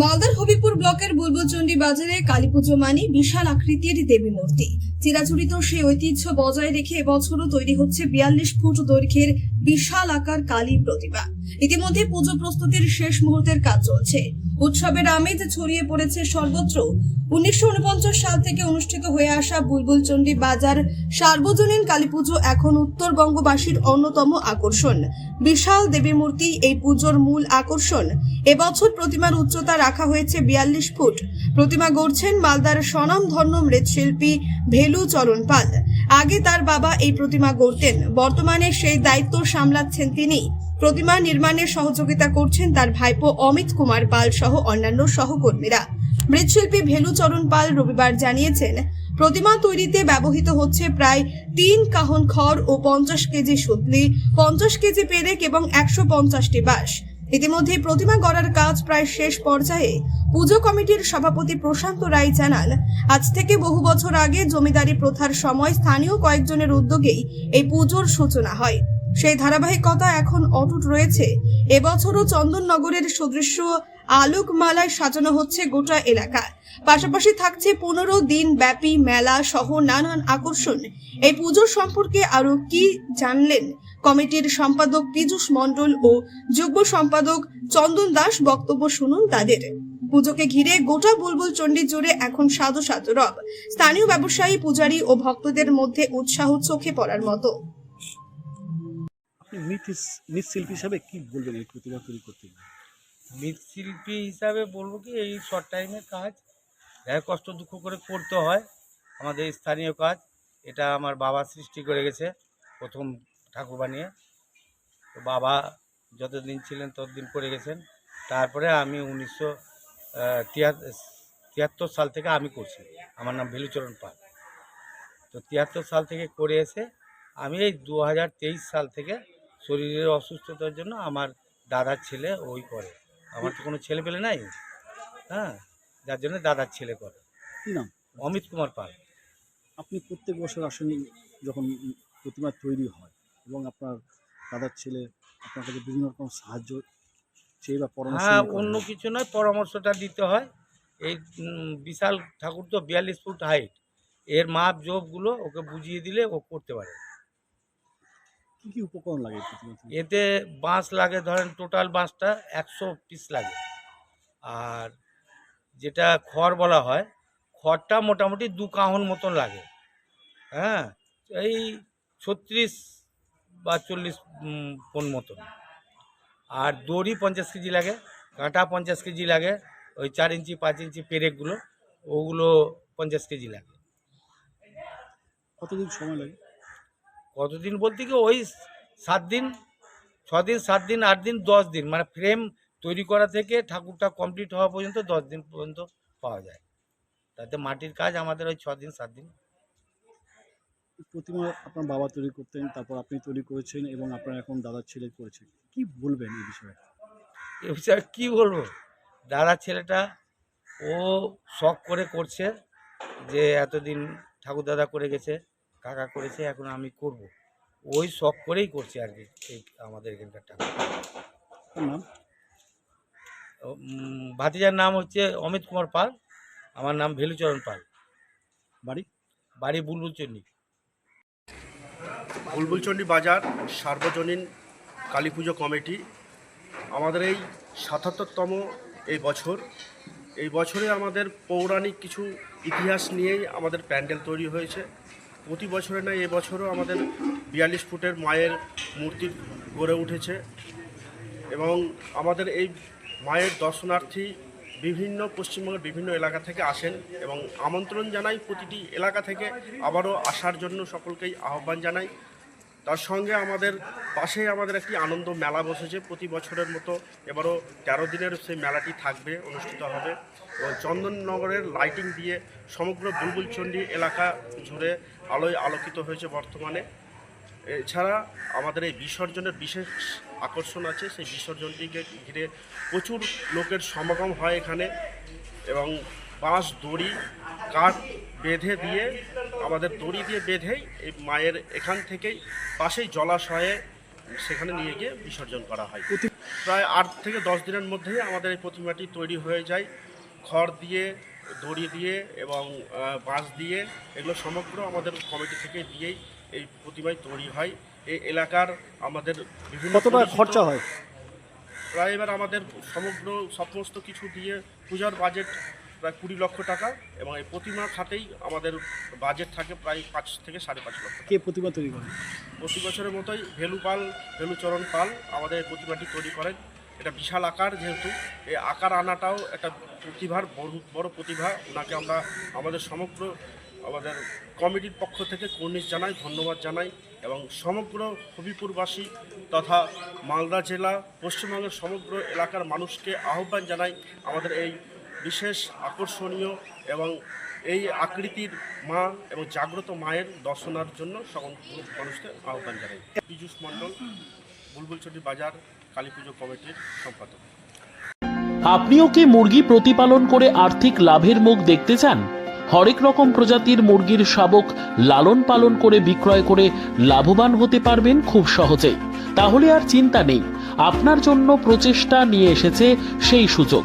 মালদার হবিপুর ব্লকের বুলবুলচন্ডী বাজারে কালীপুজো মানি বিশাল আকৃতির দেবী মূর্তি। চিরাচরিত সেই ঐতিহ্য বজায় রেখে এবছরও তৈরি হচ্ছে বিয়াল্লিশ ফুট দৈর্ঘ্যের বিশাল আকার কালী প্রতিমা। ইতিমধ্যে পুজো প্রস্তুতির শেষ মুহূর্তের কাজ চলছে। উৎসবের আমেজ ছড়িয়ে পড়েছে সর্বত্র। উনিশশো সাল থেকে অনুষ্ঠিত হয়ে আসা বুলবুলচন্ডী বাজার সার্বজনীন কালী পুজো এখন উত্তরবঙ্গবাসীর অন্যতম আকর্ষণ। বিশাল দেবী মূর্তি এই পুজোর মূল আকর্ষণ। এবছর প্রতিমার উচ্চতা রাখা হয়েছে বিয়াল্লিশ ফুট। প্রতিমা গড়ছেন মালদার স্বনামধন্য মৃৎশিল্পী ভেলু চরণ পাল। আগে তার বাবা এই প্রতিমা গড়তেন। বর্তমানে সেই দায়িত্ব সামলাচ্ছেন তিনি। প্রতিমা নির্মাণে সহযোগিতা করছেন তার ভাইপো অমিত কুমার পাল সহ অন্যান্য সহকর্মীরা। মৃৎশিল্পী ভেলুচরণ পাল রবিবার জানিয়েছেন, প্রতিমা তৈরিতে ব্যবহৃত হচ্ছে প্রায় তিন কাহন খড় ও পঞ্চাশ কেজি সুতলি, পঞ্চাশ কেজি পেরেক এবং একশো পঞ্চাশটি বাঁশ। ইতিমধ্যে প্রতিমা গড়ার কাজ প্রায় শেষ পর্যায়ে পুজো কমিটির সভাপতি প্রশান্ত রায় জানান, আজ থেকে বহু বছর আগে জমিদারি প্রথার সময় স্থানীয় কয়েকজনের উদ্যোগেই এই পুজোর সূচনা হয়। সেই ধারাবাহিকতা এখন অটুট রয়েছে। এবছরও চন্দননগরের সদৃশ্য আলোকমালায় সাজানো হচ্ছে গোটা এলাকা। পাশাপাশি থাকছে পনেরো দিন ব্যাপী মেলা সহ নানান আকর্ষণ। এই পুজো সম্পর্কে আরও কি জানলেন কমিটির সম্পাদক পীযূষ মণ্ডল ও যুগ্ম সম্পাদক চন্দন দাস বক্তব্য শুনুন তাদের। পুজোকে ঘিরে গোটা বুলবুল চণ্ডী জুড়ে এখন সাধু সাধু রব। স্থানীয় ব্যবসায়ী, পূজারী ও ভক্তদের মধ্যে উৎসাহ চোখে পড়ার মতো। আপনি মৃৎ মৃৎশিল্পী হিসাবে কি বলবেন এই প্রতিমা তৈরি করতে? মৃৎশিল্পী হিসাবে বলব কি, এই শর্ট টাইমের কাজ। যাই কষ্ট দুঃখ করে করতে হয় আমাদের স্থানীয় কাজ। এটা আমার বাবা সৃষ্টি করে গেছে, প্রথম ঠাকুর বানিয়ে। তো বাবা যতদিন ছিলেন ততদিন করে গেছেন। তারপরে আমি উনিশশো তিয়াত্তর সাল থেকে আমি করছি। আমার নাম ভেলুচরণ পাল। তো তিয়াত্তর সাল থেকে করে এসে আমি এই দু হাজার তেইশ সাল থেকে শরীরের অসুস্থতার জন্য আমার দাদার ছেলে ওই করে। আমার তো কোনো ছেলে পেলে নাই? হ্যাঁ যার জন্য দাদার ছেলে করে। কি নাম? অমিত কুমার পাল। আপনি প্রত্যেক বছর আসেন যখন প্রতিমা তৈরি হয় এবং আপনার দাদার ছেলে আপনার কাছে বিভিন্ন রকম সাহায্য চেয়ে বা পরামর্শ হ্যাঁ অন্য কিছু নয় পরামর্শটা দিতে হয়। এই বিশাল ঠাকুর তো বিয়াল্লিশ ফুট হাইট এর মাপ জোপগুলো ওকে বুঝিয়ে দিলে ও করতে পারে। কি কি উপকরণ লাগে? এতে বাঁশ লাগে ধরেন টোটাল বাঁশটা একশো পিস লাগে। আর যেটা খড় বলা হয় খড়টা মোটামুটি দু কাহন মতন লাগে। হ্যাঁ? এই ছত্রিশ বা চল্লিশ পন মতন। আর দড়ি পঞ্চাশ কেজি লাগে কাঁটা পঞ্চাশ কেজি লাগে ওই চার ইঞ্চি পাঁচ ইঞ্চি পেরেকগুলো ওগুলো পঞ্চাশ কেজি লাগে। কতদিন সময় লাগে? কতদিন বলতে কি ওই সাত দিন ছ দিন সাত দিন আট দিন দশ দিন মানে ফ্রেম তৈরি করা থেকে ঠাকুরটা কমপ্লিট হওয়া পর্যন্ত দশ দিন পর্যন্ত পাওয়া যায়। তাতে মাটির কাজ আমাদের ওই ছ দিন সাত দিন। প্রতিমা আপনার বাবা তৈরি করতেন তারপর আপনি তৈরি করেছেন এবং আপনার এখন দাদার ছেলে করেছেন কি বলবেন এই বিষয়ে? এ বিষয়ে কী বলব? দাদার ছেলেটা ও শখ করে করছে যে এতদিন ঠাকুর দাদা করে গেছে। কাকা করেছে এখন আমি করব। ওই শখ করেই করছে আর কি এই আমাদের এখানকার টাকা নাম? ভাতিজার নাম হচ্ছে অমিত কুমার পাল আমার নাম ভেলুচরণ পাল। বাড়ি? বাড়ি বুলবুলচন্ডী বুলবুলচণ্ডী বাজার সার্বজনীন কালী পুজো কমিটি। আমাদের এই সাতাত্তরতম এই বছর এই বছরে আমাদের পৌরাণিক কিছু ইতিহাস নিয়েই আমাদের প্যান্ডেল তৈরি হয়েছে। প্রতি বছরে নয় এবছরও আমাদের বিয়াল্লিশ ফুটের মায়ের মূর্তি গড়ে উঠেছে এবং আমাদের এই মায়ের দর্শনার্থী বিভিন্ন পশ্চিমবঙ্গের বিভিন্ন এলাকা থেকে আসেন এবং আমন্ত্রণ জানাই প্রতিটি এলাকা থেকে। আবারও আসার জন্য সকলকেই আহ্বান জানাই। তার সঙ্গে আমাদের পাশেই আমাদের একটি আনন্দ মেলা বসেছে। প্রতি বছরের মতো এবারও তেরো দিনের সেই মেলাটি থাকবে, অনুষ্ঠিত হবে। এবং চন্দননগরের লাইটিং দিয়ে সমগ্র বুলবুলচণ্ডী এলাকা জুড়ে আলোয় আলোকিত হয়েছে বর্তমানে। এছাড়া আমাদের এই বিসর্জনের বিশেষ আকর্ষণ আছে, সেই বিসর্জনটিকে ঘিরে প্রচুর লোকের সমাগম হয় এখানে। এবং বাঁশ দড়ি, কাঠ বেঁধে দিয়ে আমাদের দড়ি দিয়ে বেঁধেই এই মায়ের এখান থেকেই পাশেই জলাশয়ে সেখানে নিয়ে গিয়ে বিসর্জন করা হয়। প্রায় আট থেকে দশ দিনের মধ্যেই আমাদের এই প্রতিমাটি তৈরি হয়ে যায়। খড় দিয়ে দড়ি দিয়ে এবং বাঁশ দিয়ে এগুলো সমগ্র আমাদের কমিটি থেকে দিয়েই এই প্রতিমায় তৈরি হয়। এই এলাকার আমাদের বিভিন্ন কত টাকা খরচা হয়? প্রায় এবার আমাদের সমগ্র সমস্ত কিছু দিয়ে পূজার বাজেট প্রায় কুড়ি লক্ষ টাকা এবং এই প্রতিমা খাতেই আমাদের বাজেট থাকে প্রায় পাঁচ থেকে সাড়ে পাঁচ লক্ষ কে প্রতিমা তৈরি করে? প্রতি বছরের মতোই ভেলু পাল ভেলুচরণ পাল আমাদের এই প্রতিমাটি তৈরি করেন। এটা বিশাল আকার যেহেতু এই আকার আনাটাও একটা প্রতিভার বড় বড় প্রতিভা। ওনাকে আমরা আমাদের সমগ্র আমাদের কমিটির পক্ষ থেকে কর্নিশ জানাই ধন্যবাদ জানাই এবং সমগ্র হবিপুরবাসী তথা মালদা জেলা পশ্চিমবঙ্গের সমগ্র এলাকার মানুষকে আহ্বান জানাই আমাদের এই বিশেষ আকর্ষণীয় এবং এই আকৃতির মা এবং জাগ্রত মায়ের দর্শনার জন্য সকল মানুষকে আহ্বান জানাই। পীযুষ মণ্ডল বুলবুলচটি বাজার, কালী পুজো কমিটির সম্পাদক। আপনিও কি মুরগি প্রতিপালন করে আর্থিক লাভের মুখ দেখতে চান? হরেক রকম প্রজাতির মুরগির শাবক লালন পালন করে বিক্রয় করে লাভবান হতে পারবেন খুব সহজেই। তাহলে আর চিন্তা নেই, আপনার জন্য প্রচেষ্টা নিয়ে এসেছে সেই সুযোগ।